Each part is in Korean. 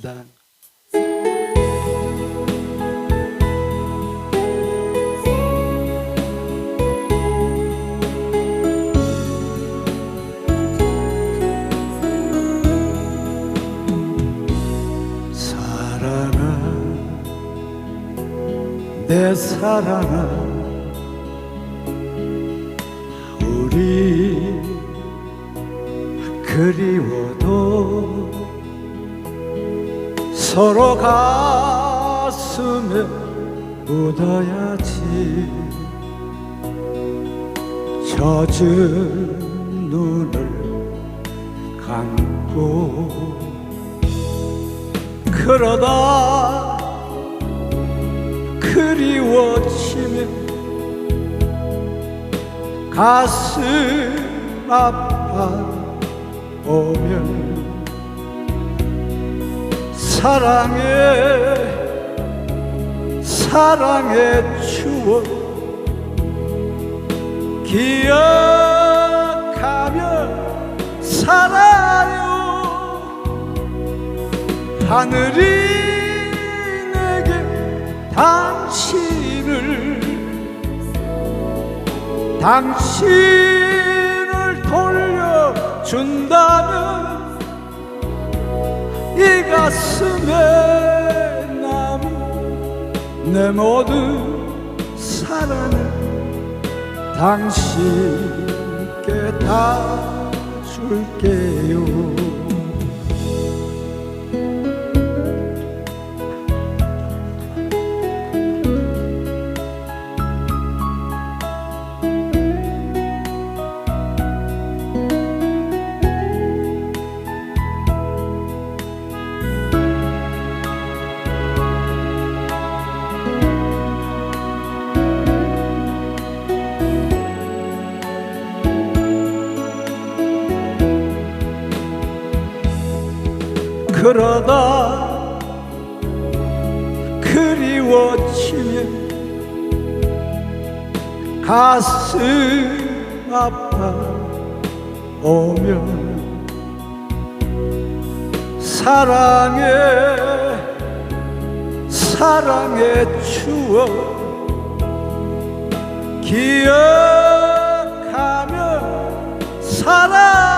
다 사랑아 내 사랑아 우리 그리워도 서로 가슴에 묻어야지. 젖은 눈을 감고 그러다 그리워지면 가슴 아파 오면 사랑의 사랑의 추억 기억하며 살아요. 하늘이 내게 당신을 당신을 돌려준다면 이 가슴에 남은 내 모든 사랑을 당신께 다 줄게요 그러다 그리워지면 가슴 아파 오면 사랑의 사랑의 추억 기억하며 살아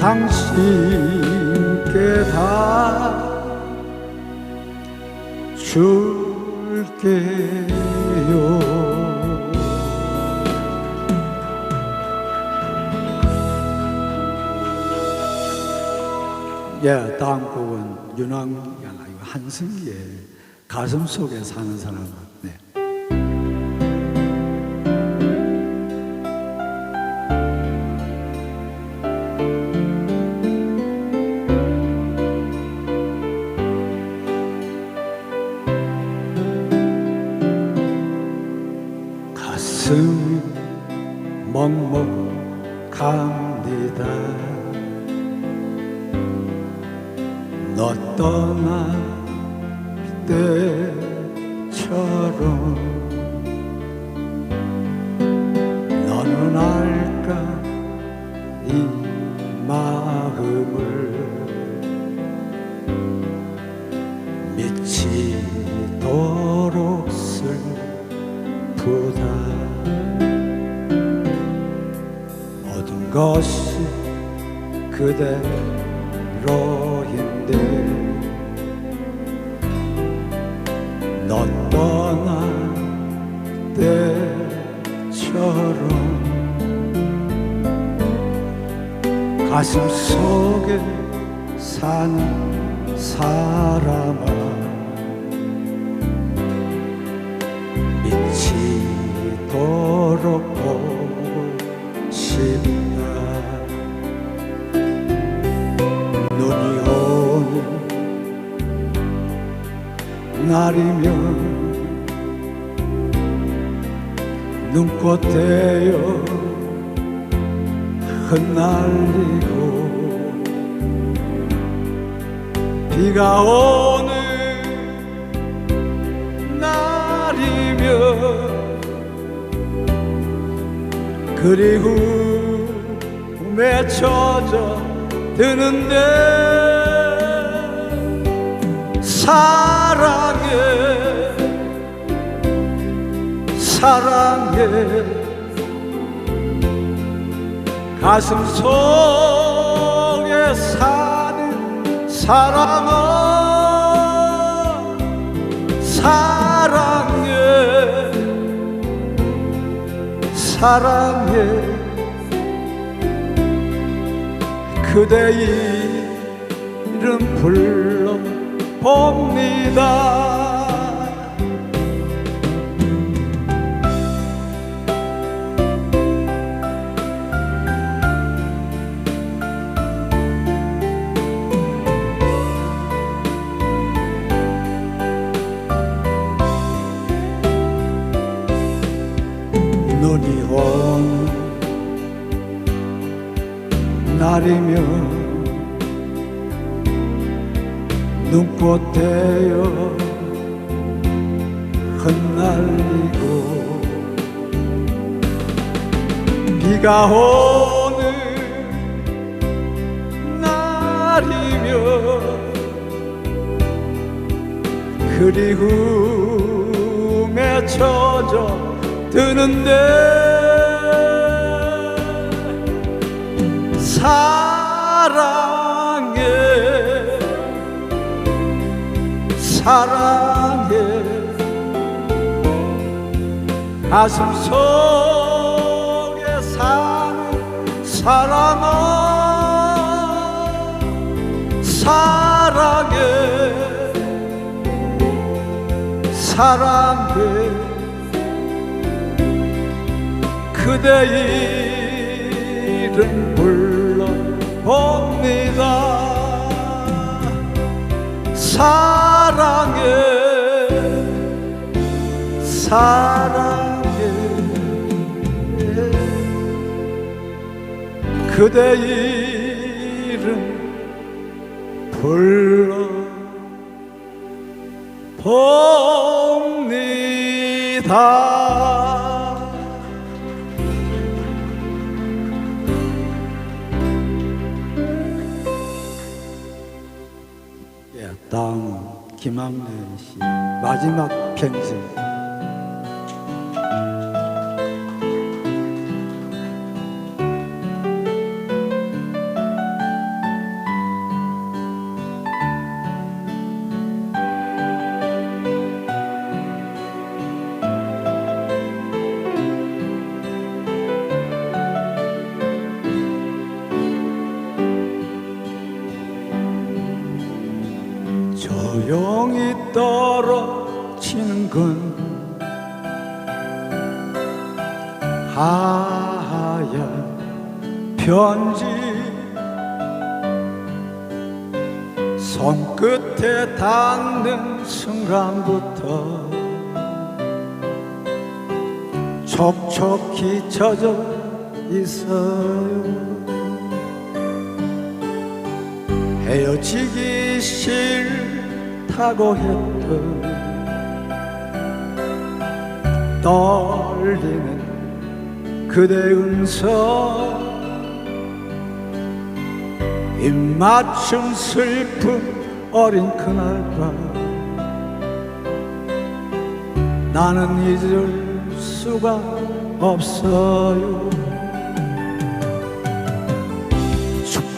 당신께 다 줄게요 예, 다음 곡은 윤왕 한승기의 가슴 속에 사는 사람. 가슴 먹먹합니다. 너 떠날 때처럼 너는 알까? 이 마음을 것이 그대로인데 넌 떠날 때처럼 가슴 속에 사는 사람아 미치도록 보고 싶어 날이면 눈꽃 대여 흩날리고 비가 오는 날이면 그리움에 젖어 드는데 사랑해. 사랑해. 가슴 속에 사는 사랑아. 사랑해. 사랑해. 그대 이름 불러 봅니다 대여 흩날리고 비가 오는 날이면 그리움에 젖어 드는데 사랑 사랑해. 가슴 속에 사는 사랑아 사랑해. 사랑해. 그대 이름 불러 봅니다 사랑해. 사랑해. 그대 이름 불러 봅니다 김학래 씨 마지막 편지. 조용히 떨어지는 건 하얀 편지. 손끝에 닿는 순간부터 촉촉히 젖어 있어요 헤어지기 싫다고 했던 떨리는 그대 음성 입맞춤 슬픈 어린 그날 밤. 나는 잊을 수가 없어요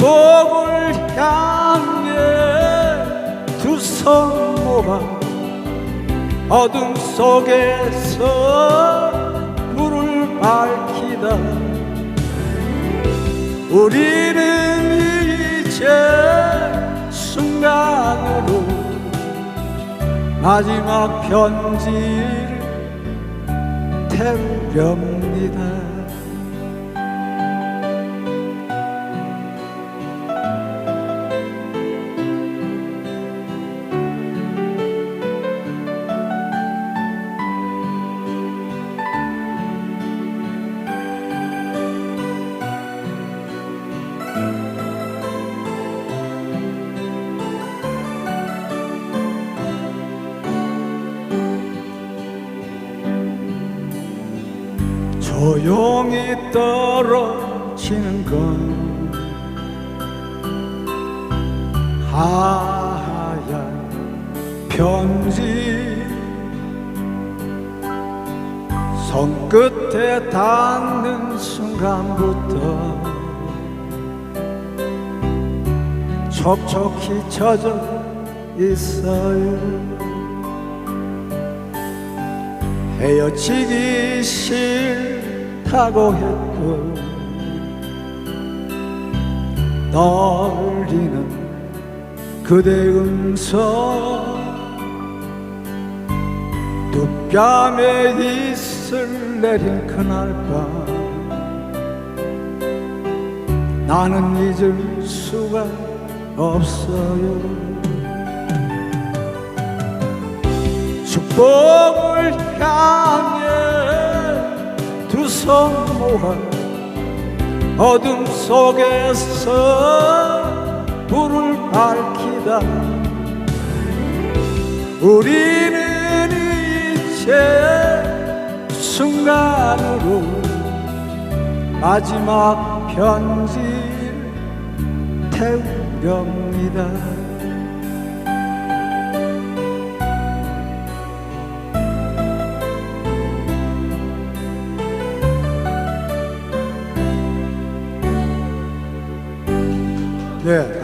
복을 향해 두 손 모아 어둠 속에서 불을 밝히다. 우리는 이제 순간으로 마지막 편지를 태우렵니다 조용히 떨어지는 건 하얀 편지 손끝에 닿는 순간부터 촉촉히 젖어 있어요. 헤어지기 싫 다고 했고 떨리는 그대 음성 두 뺨에 이슬 내린 그날 밤 나는 잊을 수가 없어요. 축복을 향해 모아 어둠 속에서 불을 밝히다. 우리는 이제 순간으로 마지막 편지를 태우렵니다 Yeah.